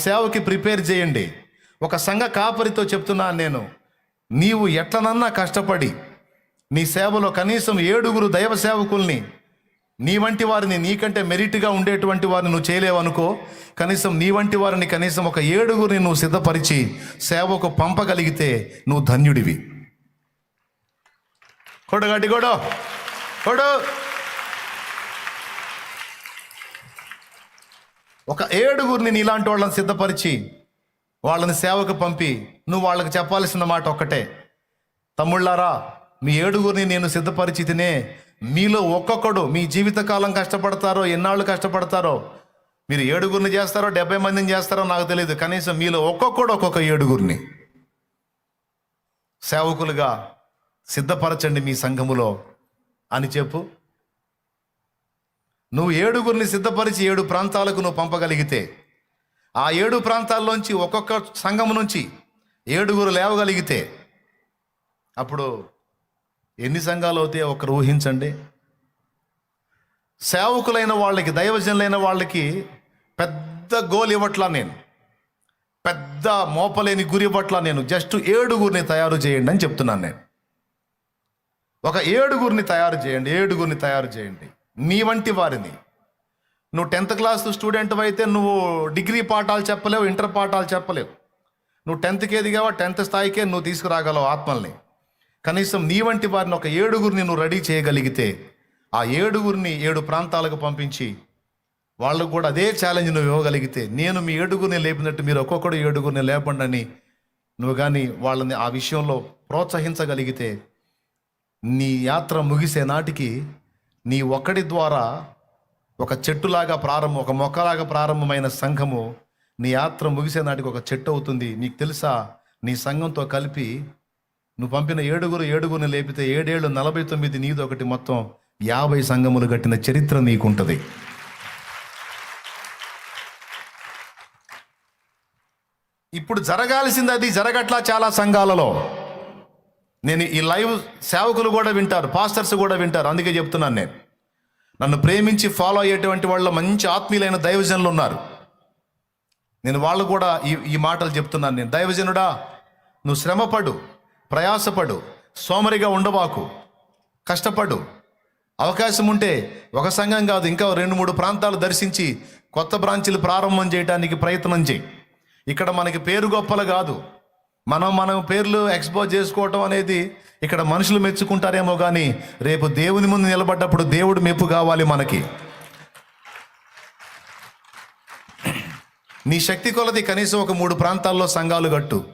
సేవకి ప్రిపేర్ చేయండి. ఒక సంఘ కాపరితో చెప్తున్నాను నేను నీవు ఎట్లనన్నా కష్టపడి నీ సేవలో కనీసం ఏడుగురు దైవ సేవకుల్ని నీ వంటి వారిని నీకంటే మెరిట్గా ఉండేటువంటి వారిని నువ్వు చేయలేవనుకో కనీసం నీ వంటి వారిని కనీసం ఒక ఏడుగురిని నువ్వు సిద్ధపరిచి సేవకు పంపగలిగితే నువ్వు ధన్యుడివి. కొడగడ్డి కొడో. కొడు. ఒక ఏడుగురిని నీలాంటి వాళ్ళని సిద్ధపరిచి వాళ్ళని సేవకు పంపి నువ్వు వాళ్ళకి చెప్పాల్సిన మాట ఒక్కటే. తమ్ముళ్ళారా మీ ఏడుగురిని నేను సిద్ధపరిచి తినే మీలో ఒక్కొక్కడు మీ జీవితకాలం కష్టపడతారో ఎన్నాళ్ళు కష్టపడతారో మీరు ఏడుగురిని చేస్తారో డెబ్బై మందిని చేస్తారో నాకు తెలియదు కనీసం మీలో ఒక్కొక్కడు ఒక్కొక్క ఏడుగురిని సేవకులుగా సిద్ధపరచండి మీ సంఘములో అని చెప్పు. నువ్వు ఏడుగురిని సిద్ధపరిచి ఏడు ప్రాంతాలకు నువ్వు పంపగలిగితే ఆ ఏడు ప్రాంతాల్లోంచి ఒక్కొక్క సంఘం నుంచి ఏడుగురు లేవగలిగితే అప్పుడు ఎన్ని సంఘాలు అవుతాయో ఒకరు ఊహించండి. సేవకులైన వాళ్ళకి దైవజనులైన వాళ్ళకి పెద్ద గోల్ ఇవ్వట్లా నేను. పెద్ద మోపలేని గురి ఇవ్వట్లా నేను. జస్ట్ ఏడుగురిని తయారు చేయండి అని చెప్తున్నాను నేను. ఒక ఏడుగురిని తయారు చేయండి ఏడుగురిని తయారు చేయండి. నీ వంటి వారిని. నువ్వు టెన్త్ క్లాస్ స్టూడెంట్ అయితే నువ్వు డిగ్రీ పాఠాలు చెప్పలేవు ఇంటర్ పాఠాలు చెప్పలేవు. నువ్వు టెన్త్కి ఎదిగావా టెన్త్ స్థాయికే నువ్వు తీసుకురాగలవు ఆత్మల్ని. కనీసం నీ వంటి వారిని ఒక ఏడుగురిని నువ్వు రెడీ చేయగలిగితే ఆ ఏడుగురిని ఏడు ప్రాంతాలకు పంపించి వాళ్ళకు కూడా అదే ఛాలెంజ్ నువ్వు ఇవ్వగలిగితే నేను మీ ఏడుగురిని లేపినట్టు మీరు ఒక్కొక్కడు ఏడుగురిని లేపండి నువ్వు కానీ వాళ్ళని ఆ విషయంలో ప్రోత్సహించగలిగితే నీ యాత్ర ముగిసే నాటికి నీ ఒక్కడి ద్వారా ఒక చెట్టులాగా ప్రారంభం ఒక మొక్కలాగా ప్రారంభమైన సంఘము నీ యాత్ర ముగిసే నాటికి ఒక చెట్టు అవుతుంది. నీకు తెలుసా? నీ సంఘంతో కలిపి నువ్వు పంపిన ఏడుగురు ఏడుగురిని లేపితే ఏడేళ్ళు నలభై తొమ్మిది నీది ఒకటి మొత్తం యాభై సంఘములు కట్టిన చరిత్ర నీకుంటుంది. ఇప్పుడు జరగాల్సింది అది జరగట్లా చాలా సంఘాలలో. నేను ఈ లైవ్ సేవకులు కూడా వింటారు పాస్టర్స్ కూడా వింటారు అందుకే చెప్తున్నాను నేను. నన్ను ప్రేమించి ఫాలో అయ్యేటువంటి వాళ్ళ మంచి ఆత్మీయులైన దైవజనులు ఉన్నారు. నేను వాళ్ళు కూడా ఈ ఈ మాటలు చెప్తున్నాను నేను. దైవజనుడా నువ్వు శ్రమపడు ప్రయాసపడు సోమరిగా ఉండబాకు కష్టపడు. అవకాశం ఉంటే ఒక సంఘం కాదు ఇంకా రెండు మూడు ప్రాంతాలు దర్శించి కొత్త బ్రాంచీలు ప్రారంభం చేయడానికి ప్రయత్నం చేయి. ఇక్కడ మనకి పేరు గొప్పలు కాదు. మనం మనం పేర్లు ఎక్స్పోజ్ చేసుకోవటం అనేది ఇక్కడ మనుషులు మెచ్చుకుంటారేమో కానీ రేపు దేవుని ముందు నిలబడ్డప్పుడు దేవుడు మెప్పు కావాలి మనకి. నీ శక్తి కొలది కనీసం ఒక మూడు ప్రాంతాల్లో సంఘాలు కట్టు.